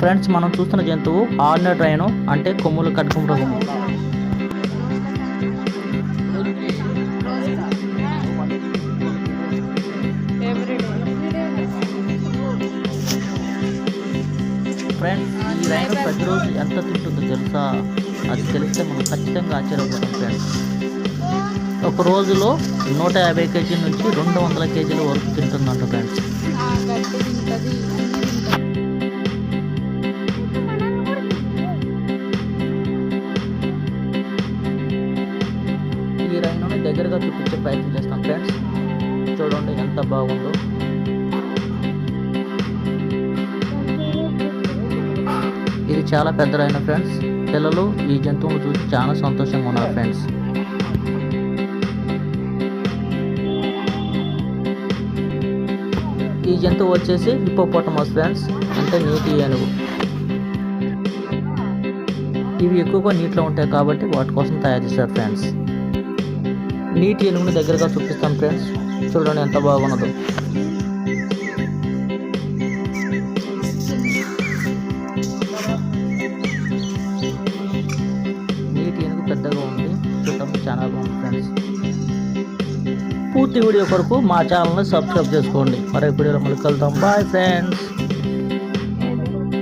Friends మనం చూస్తున్న జంతువు ఆర్నర్ రైను అంటే కొమ్ములు కట్టుకుని మృగము ఫ్రెండ్స్ ఈ రైను ప్రతిరోజు ఎంత తింటుందో తెలుసా? అది తెలిస్తే మనం ఖచ్చితంగా ఆశ్చర్యపోతాం ఫ్రెండ్స్. ఒక రోజులో నూట యాభై కేజీల నుంచి రెండు వందల కేజీల వరకు తింటుందంట ఫ్రెండ్స్. దగ్గరగా చూపించే ప్రయత్నం చేస్తాం ఫ్రెండ్స్ చూడండి ఎంత బాగుందో. ఇది చాలా పెద్దదైన ఫ్రెండ్స్ పిల్లలు ఈ జంతువును చూసి చాలా సంతోషంగా ఉన్నారు ఫ్రెండ్స్ ఈ జంతువు వచ్చేసి హిపోపోటమస్ ఫ్రెండ్స్ అంటే నీటి ఏనుగు. ఇవి ఎక్కువగా నీటిలో ఉంటాయి కాబట్టి వాటి కోసం తయారు చేశారు ఫ్రెండ్స్ నీటి ఎలుగుని దగ్గరగా చూపిస్తాం ఫ్రెండ్స్ చూడండి ఎంత బాగున్నదో. నీటి ఎలుగు పెద్దగా ఉంది. చూడటానికి చాలా బాగుంది ఫ్రెండ్స్ పూర్తి వీడియో కొరకు మా ఛానల్ని సబ్స్క్రైబ్ చేసుకోండి. మరొక వీడియోలో మళ్ళీ కలుద్దాం. Bye friends